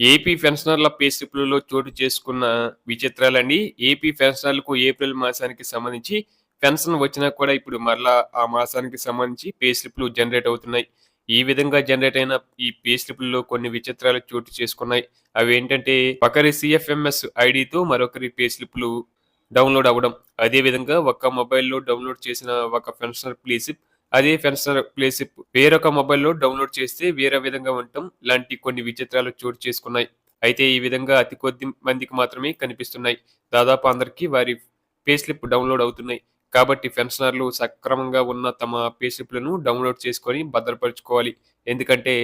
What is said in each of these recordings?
AP పెన్షనర్ల pay స్లిప్లలో చోటు చేసుకున్న విచిత్రాలండి. AP పెన్షనర్లకు ఏప్రిల్ మాసానికి సంబంధించి పెన్షన్ వచ్చినా కూడా ఇప్పుడు మరలా ఆ మాసానికి సంబంధించి పే స్లిప్లు జనరేట్ అవుతున్నాయి. ఈ విధంగా జనరేట్ అయిన ఈ పే స్లిప్లలో కొన్ని విచిత్రాలు చోటు చేసుకున్నాయి. అవి ఏంటంటే ఒకరి సిఎఫ్ఎంఎస్ ఐడితో మరొకరి పే స్లిప్లు డౌన్లోడ్ అవ్వడం. అదే విధంగా ఒక మొబైల్లో డౌన్లోడ్ చేసిన ఒక పెన్షనర్ ప్లే స్లిప్ అదే ఫెన్సర్ ప్లేస్ వేరొక మొబైల్లో డౌన్లోడ్ చేస్తే వేరే విధంగా ఉండటం లాంటి కొన్ని విచిత్రాలు చోటు చేసుకున్నాయి. అయితే ఈ విధంగా అతి కొద్ది మందికి మాత్రమే కనిపిస్తున్నాయి. దాదాపు అందరికీ వారి పే స్లిప్ డౌన్లోడ్ అవుతున్నాయి. కాబట్టి పెన్షనర్లు సక్రమంగా ఉన్న తమ పే స్లిప్లను డౌన్లోడ్ చేసుకొని భద్రపరచుకోవాలి. ఎందుకంటే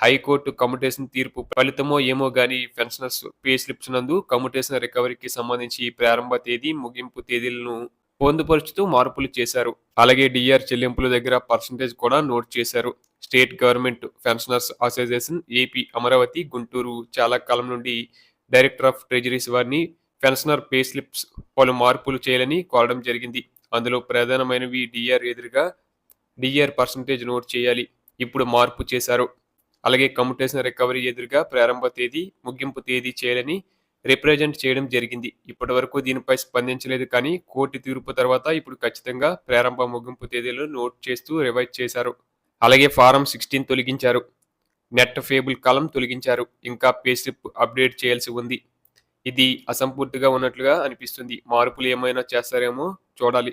హైకోర్టు కమ్యుటేషన్ తీర్పు ఫలితమో ఏమో కానీ పెన్షనర్స్ పే స్లిప్స్ నందు కమ్యుటేషన్ రికవరీకి సంబంధించి ప్రారంభ తేదీ ముగింపు తేదీలను పొందుపరుచుతూ మార్పులు చేశారు. అలాగే డిఆర్ చెల్లింపుల దగ్గర పర్సంటేజ్ కూడా నోట్ చేశారు. State government pensioners association AP Amaravati Guntur చాలా కాలం నుండి డైరెక్టర్ ఆఫ్ ట్రెజరీస్ వారిని పెన్షనర్ పే స్లిప్స్ పలు మార్పులు చేయాలని కోరడం జరిగింది. అందులో ప్రధానమైనవి డిఆర్ ఎదురుగా డిఆర్ పర్సంటేజ్ నోట్ చేయాలి. ఇప్పుడు మార్పు చేశారు. అలాగే కమ్యూటేషన్ రికవరీ ఎదురుగా ప్రారంభ తేదీ ముగింపు తేదీ చేయాలని రిప్రజెంట్ చేయడం జరిగింది. ఇప్పటి వరకు దీనిపై స్పందించలేదు కానీ కోర్టు తీర్పు తర్వాత ఇప్పుడు ఖచ్చితంగా ప్రారంభ ముగింపు తేదీలు నోట్ చేస్తూ రివైజ్ చేశారు. అలాగే ఫారం సిక్స్టీన్ తొలగించారు. నెట్ ఫేబుల్ కాలం తొలగించారు. ఇంకా పేస్లిప్ అప్డేట్ చేయాల్సి ఉంది. ఇది అసంపూర్తిగా ఉన్నట్లుగా అనిపిస్తుంది. మార్పులు ఏమైనా చేస్తారేమో చూడాలి.